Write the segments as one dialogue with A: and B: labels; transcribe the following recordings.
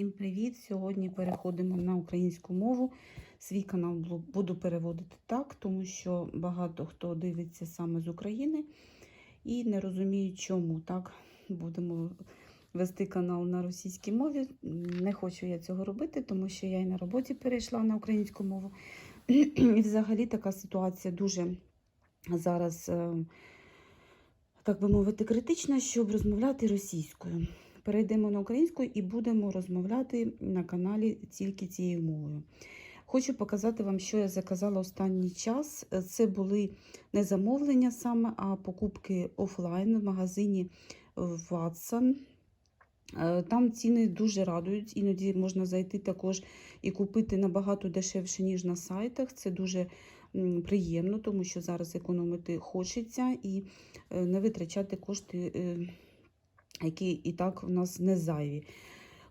A: Всім привіт! Сьогодні переходимо на українську мову. Свій канал буду переводити так, тому що багато хто дивиться саме з України і не розуміють, чому так будемо вести канал на російській мові. Не хочу я цього робити, тому що я і на роботі перейшла на українську мову. І взагалі така ситуація дуже зараз, е, так би мовити, критична, щоб розмовляти російською. Перейдемо на українську і будемо розмовляти на каналі тільки цією мовою. Хочу показати вам, що я заказала останній час. Це були не замовлення саме, а покупки офлайн в магазині Watson. Е, Там ціни дуже радують. Іноді можна зайти також і купити набагато дешевше, ніж на сайтах. Це дуже приємно, тому що зараз економити хочеться і е, не витрачати кошти, е, які і так в нас не зайві.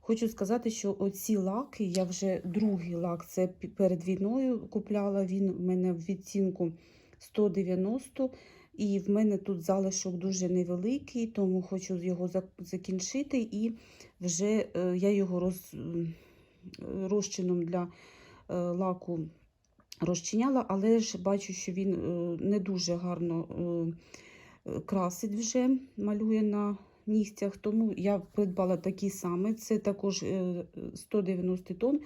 A: Хочу сказати, що оці лаки, я вже другий лак, це перед війною купляла. Він в мене в відцінку 190, і в мене тут залишок дуже невеликий, тому хочу його закінчити. І вже е, я його роз, розчином для е, лаку розчиняла, але ж бачу, що він е, не дуже гарно красить вже, малює на нігтях. Тому я придбала такий самий. Це також е, 190 тонн,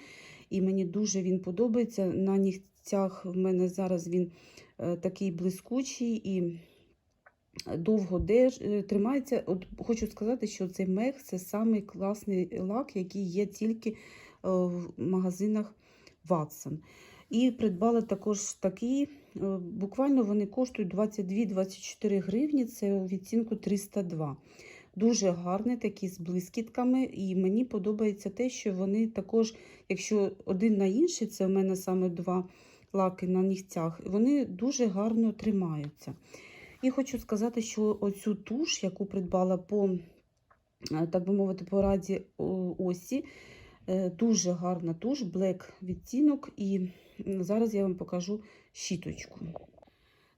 A: і мені дуже він подобається. На нігтях в мене зараз він е, такий блискучий і довго держ, е, тримається. От хочу сказати, що цей мех це самий класний лак, який є тільки е, в магазинах Watson. І придбала також такий. е, Буквально вони коштують 22-24 гривні, це у відцінку 302. Дуже гарний, такі з блискітками. І мені подобається те, що вони також, якщо один на інший, це в мене саме два лаки на нігтях, вони дуже гарно тримаються. І хочу сказати, що оцю туш, яку придбала по, е, так би мовити, по раді осі, е, дуже гарна туш, блек відтінок. І зараз я вам покажу щіточку.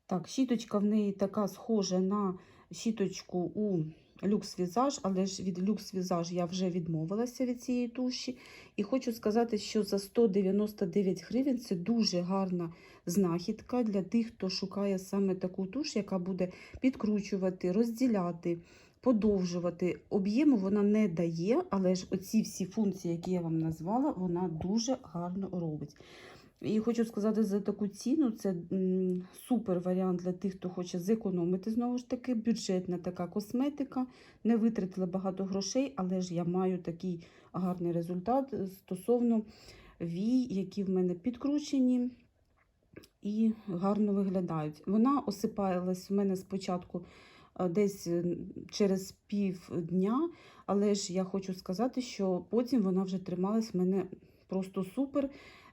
A: Так, щіточка в неї така схожа на щіточку у Люкс Візаж, але ж від Люкс Візаж я вже відмовилася від цієї туші. І хочу сказати, що за 199 гривень це дуже гарна знахідка для тих, хто шукає саме таку туш, яка буде підкручувати, розділяти, подовжувати. Об'єму вона не дає, але ж оці всі функції, які я вам назвала, вона дуже гарно робить. І хочу сказати, за таку ціну це супер варіант для тих, хто хоче зекономити. Знову ж таки, бюджетна така косметика. Не витратила багато грошей, але ж я маю такий гарний результат стосовно вій, які в мене підкручені і гарно виглядають. Вона осипалась в мене спочатку е, десь е, через пів дня, але ж я хочу сказати, що потім вона вже трималась в мене просто супер.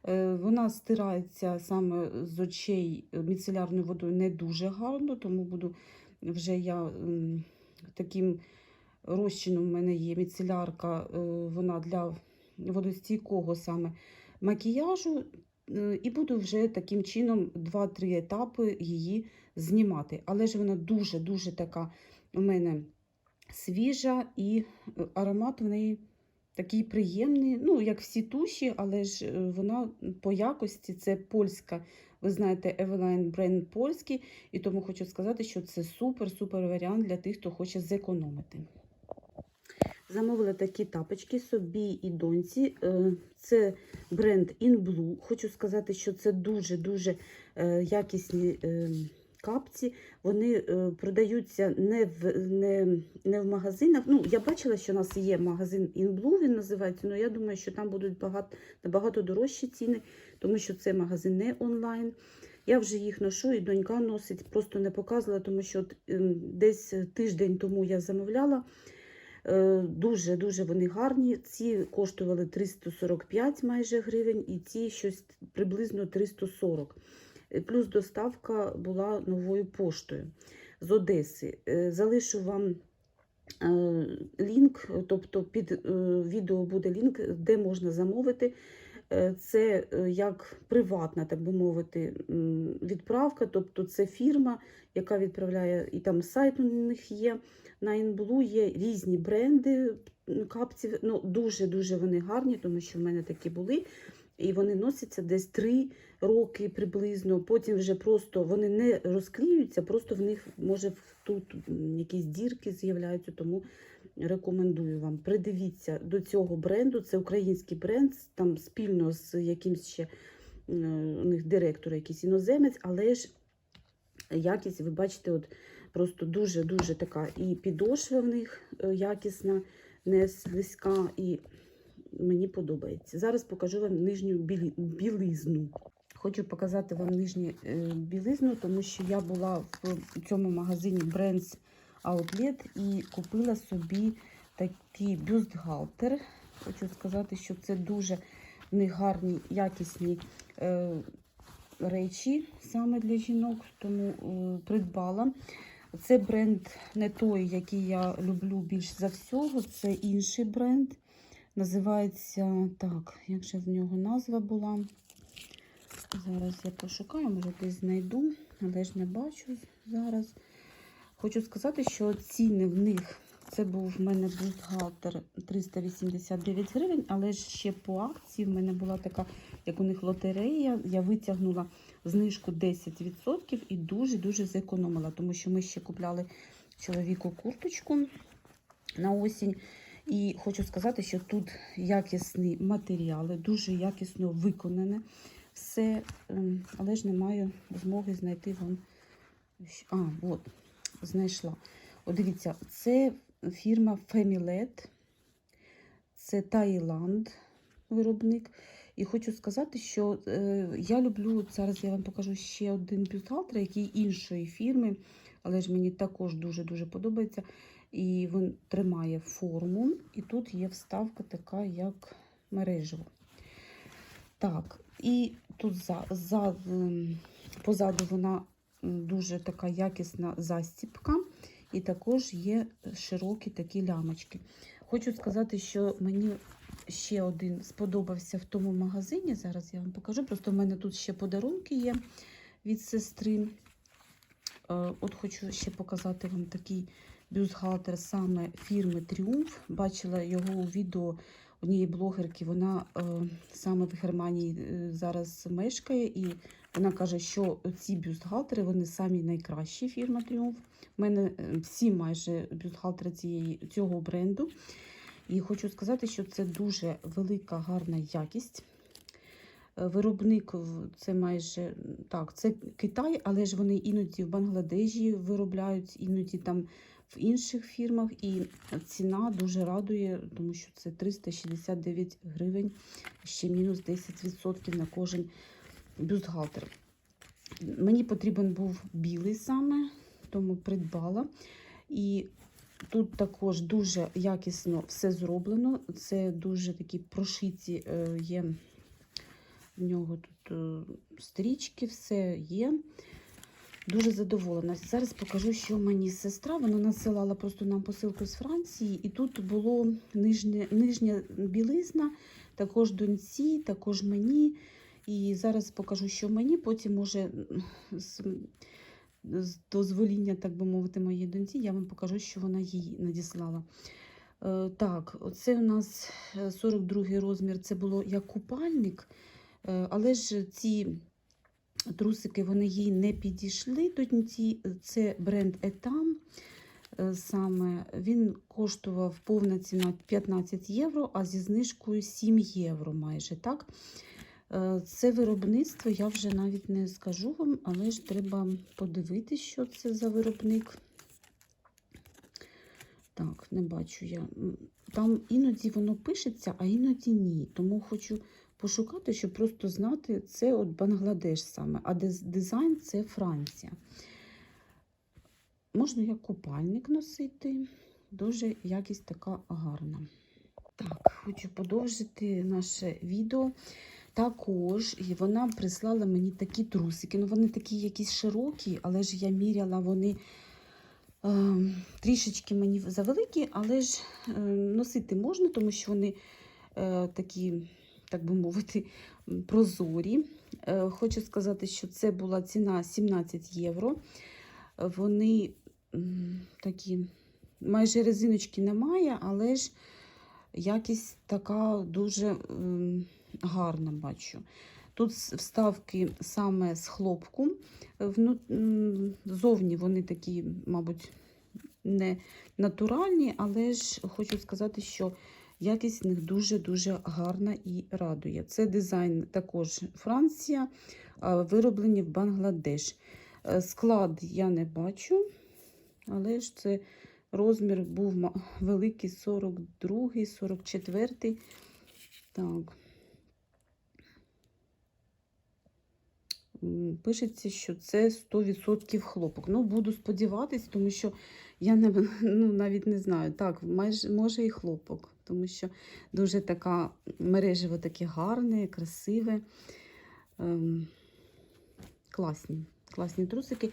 A: Е, Вона стирається саме з очей міцелярною водою не дуже гарно, тому буду вже я таким розчином в мене є міцелярка, е, вона для водостійкого саме макіяжу. Е, І буду вже таким чином 2-3 етапи її знімати. Але ж вона дуже-дуже така у мене свіжа і е, аромат в неї такий приємний, ну, як всі туші, але ж е, вона по якості це польська. Ви знаєте, Eveline бренд польський, і тому хочу сказати, що це супер-супер варіант для тих, хто хоче зекономити. Замовила такі тапочки собі і доньці. Е, Це бренд InBlue. Хочу сказати, що це дуже-дуже е, якісні е, капці. Вони е, продаються не в, не, не в магазинах. Ну, я бачила, що у нас є магазин InBlue, він називається, але я думаю, що там будуть багато, набагато дорожчі ціни, тому що це магазин не онлайн. Я вже їх ношу, і донька носить, просто не показувала, тому що ем, десь тиждень тому я замовляла. Дуже-дуже вони гарні. Ці коштували 345 майже гривень, і ці щось приблизно 340. Е, Плюс доставка була новою поштою з Одеси. Е, Залишу вам е, лінк, тобто під відео буде лінк, де можна замовити. Це як приватна, так би мовити, відправка, тобто це фірма, яка відправляє, і там сайт у них є. На Інблу є різні бренди, капці. Ну, дуже-дуже вони гарні, тому що в мене такі були. І вони носяться десь 3 роки приблизно. Потім вже просто вони не розклеюються, просто в них може тут якісь дірки з'являються, тому рекомендую вам. Придивіться до цього бренду. Це український бренд, там спільно з якимсь ще е, у них директор, якийсь іноземець, але ж якість, ви бачите, от просто дуже-дуже така і підошва в них е, якісна, не слизька, і мені подобається. Зараз покажу вам нижню білизну. Хочу показати вам нижню е, білизну, тому що я була в цьому магазині Brands Outlet і купила собі такий бюстгальтер. Хочу сказати, що це дуже в них гарні, якісні е, речі саме для жінок, тому е, придбала. Це бренд не той, який я люблю більш за всього, це інший бренд. Називається так, як же в нього назва була. Зараз я пошукаю, може десь знайду, але ж не бачу зараз. Хочу сказати, що ціни в них це був в мене бюстгальтер 389 гривень, але ж ще по акції в мене була така, як у них лотерея. Я витягнула знижку 10% і дуже-дуже зекономила, тому що ми ще купляли чоловіку курточку на осінь. І хочу сказати, що тут якісні матеріали, дуже якісно виконане все, ем, але ж не маю змоги знайти вам. А, от, знайшла. От дивіться, це фірма Femilet, це Таїланд виробник. І хочу сказати, що е, я люблю, зараз я вам покажу ще один бюстгальтер, який іншої фірми, але ж мені також дуже-дуже подобається. І він тримає форму, і тут є вставка така, як мережево. Так, і тут за, за, ем, позаду вона дуже така якісна застіпка, і також є широкі такі лямочки. Хочу сказати, що мені ще один сподобався в тому магазині. Зараз я вам покажу. Просто в мене тут ще подарунки є від сестри. Е, От хочу ще показати вам такий бюстгальтер саме фірми Тріумф. Бачила його у відео однієї блогерки. Вона е, саме в Германії е, зараз мешкає, і вона каже, що ці бюстгальтери вони самі найкращі фірма Тріумф. У мене всі майже бюстгальтери цієї, цього бренду. І хочу сказати, що це дуже велика, гарна якість. Е, Виробник це майже так, це Китай, але ж вони іноді в Бангладежі виробляють, іноді там в інших фірмах. І ціна дуже радує, тому що це 369 гривень, ще мінус 10% на кожен бюстгальтер. Мені потрібен був білий саме, тому придбала. І тут також дуже якісно все зроблено. Це дуже такі прошиті е, є в нього тут е, стрічки, все є. Дуже задоволена. Зараз покажу, що мені сестра. Вона насилала просто нам посилку з Франції, і тут було нижня, нижня білизна, також доньці, також мені. І зараз покажу, що мені, потім, може, з, з дозвоління, так би мовити, моєї доньці, я вам покажу, що вона їй надіслала. Е, так, оце у нас е, 42 розмір, це було як купальник, е, але ж ці трусики вони їй не підійшли. Доньці. Це бренд Etam. е, Саме він коштував повна ціна 15 євро, а зі знижкою 7 євро майже. так? Е, Це виробництво, я вже навіть не скажу вам, але ж треба подивитися, що це за виробник. Так, не бачу я. Там іноді воно пишеться, а іноді ні. Тому хочу пошукати, щоб просто знати, це от Бангладеш саме, а дизайн це Франція. Можна як купальник носити, дуже якість така гарна. Так, хочу подовжити наше відео. Також і вона прислала мені такі трусики. Ну, вони такі якісь широкі, але ж я міряла вони е, трішечки мені завеликі, але ж е, носити можна, тому що вони е, такі, так би мовити, прозорі. Е, хочу сказати, що це була ціна 17 євро. Вони такі, майже резиночки немає, але ж Якість така дуже гарна бачу. Тут вставки саме з хлопку. Зовні вони такі, мабуть, не натуральні, але ж хочу сказати, що якість в них дуже-дуже гарна і радує. Це дизайн також Франція, вироблені в Бангладеш. Е, Склад я не бачу, але ж це розмір був великий 42, 44. Так. Пишеться, що це 100% хлопок. Ну, буду сподіватись, тому що я не, ну, навіть не знаю. Так, майже, може і хлопок, тому що дуже така мережево таке гарне, красиве. Ем, класні, класні трусики.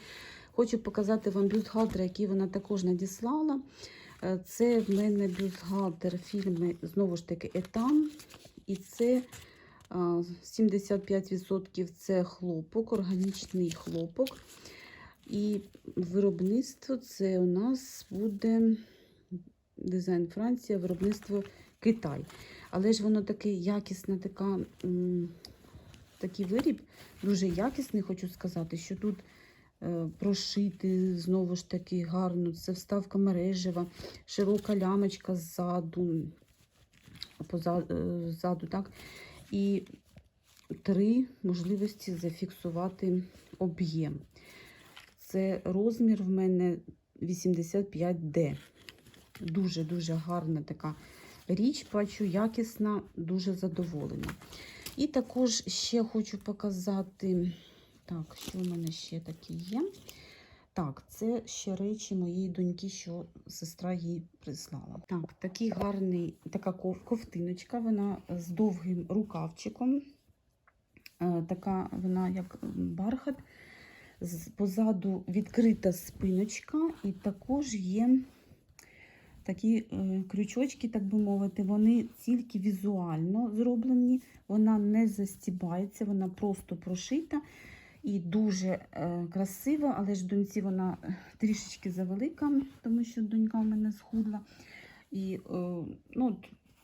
A: Хочу показати вам бюстгальтер, який вона також надіслала. Е, Це в мене бюстгальтер фільми, знову ж таки, Етам. І це 75% це хлопок, органічний хлопок. І виробництво це у нас буде дизайн Франція, виробництво Китай. Але ж воно таке якісне, така, такий виріб, дуже якісний, хочу сказати, що тут е, прошити знову ж таки гарно. Це вставка мережева, широка лямочка ззаду, поза, е, так? І три можливості зафіксувати об'єм. Це розмір в мене 85D. Дуже-дуже гарна така річ, бачу, якісна, дуже задоволена. І також ще хочу показати, так, що в мене ще таке є. Так, це ще речі моєї доньки, що сестра їй прислала. Так, такий гарний, така ковтиночка, вона з довгим рукавчиком. Е, Така вона як бархат. Позаду відкрита спиночка, і також є такі е, крючочки, так би мовити, вони тільки візуально зроблені, вона не застібається, вона просто прошита і дуже е, красива, але ж доньці вона е, трішечки завелика, тому що донька в мене схудла. І ну,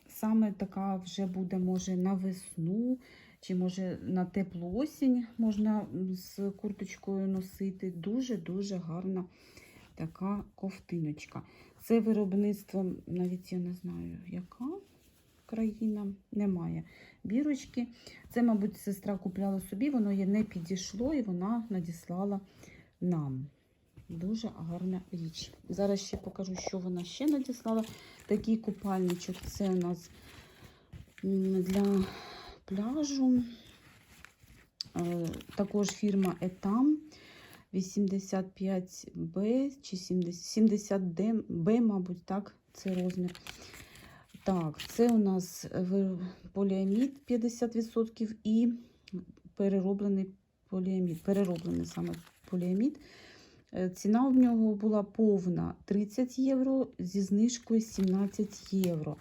A: саме така вже буде, може, на весну, чи може на теплу осінь можна з курточкою носити. Дуже-дуже гарна така ковтиночка. Це виробництво, навіть я не знаю, яка країна, немає бірочки. Це, мабуть, сестра купляла собі, воно їй не підійшло і вона надіслала нам. Дуже гарна річ. Зараз ще покажу, що вона ще надіслала. Такий купальничок це у нас для пляжу. Е, Також фірма Етам 85Б чи 70Б, мабуть, так, це розмір. Так, це у нас ви- поліамід 50% і перероблений поліамід. Перероблений саме поліамід. Е, Ціна у нього була повна 30 євро зі знижкою 17 євро.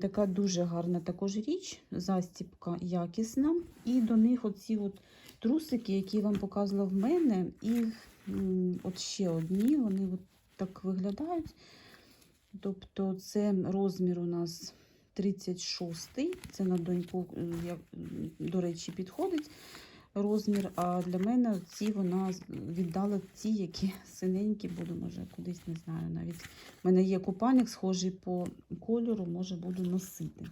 A: Така дуже гарна також річ, застіпка якісна. І до них оці от трусики, які я вам показувала в мене, і от ще одні, вони от так виглядають. Тобто це розмір у нас 36 це на доньку, е, до речі, підходить розмір. А для мене ці вона віддала ті, які синенькі буду, може, кудись не знаю. Навіть в мене є купальник, схожий по кольору, може буду носити.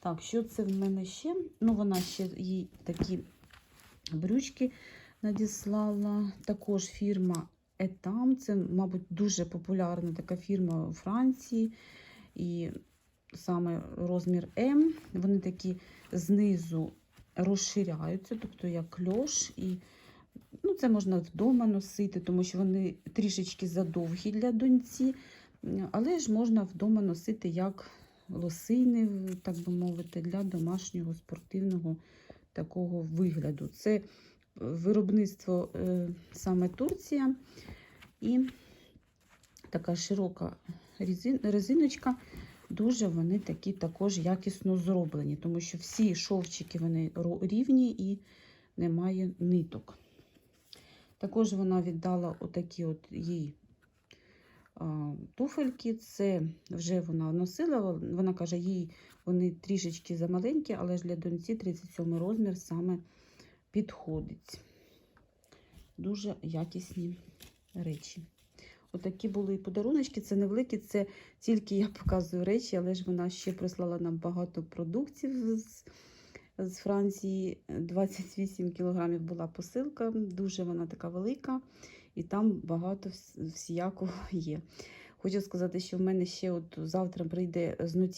A: Так, що це в мене ще? Ну, вона ще їй такі брючки надіслала. Також фірма Етам. Це, мабуть, дуже популярна така фірма у Франції. І саме розмір М. Вони такі знизу розширяються, тобто як кльош. І ну, це можна вдома носити, тому що вони трішечки задовгі для доньці, але ж можна вдома носити як лосини, так би мовити, для домашнього спортивного такого вигляду. Це виробництво е, саме Турція і така широка резиночка. Дуже вони такі також якісно зроблені, тому що всі шовчики вони рівні і немає ниток. Також вона віддала отакі от їй туфельки. Це вже вона носила. Вона каже, їй вони трішечки замаленькі, але ж для доньці 37 розмір саме підходить. Дуже якісні речі. Отакі були подаруночки. Це невеликі, це тільки я показую речі, але ж вона ще прислала нам багато продуктів з, з Франції. 28 кілограмів була посилка, дуже вона така велика, і там багато вс- всякого є. Хочу сказати, що в мене ще от завтра прийде з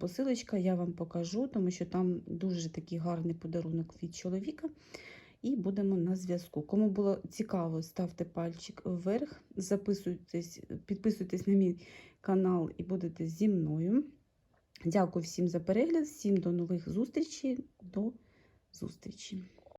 A: посилочка, я вам покажу, тому що там дуже такий гарний подарунок від чоловіка. І будемо на зв'язку. Кому було цікаво, ставте пальчик вверх, записуйтесь, підписуйтесь на мій канал і будете зі мною. Дякую всім за перегляд, всім до нових зустрічей. До зустрічі!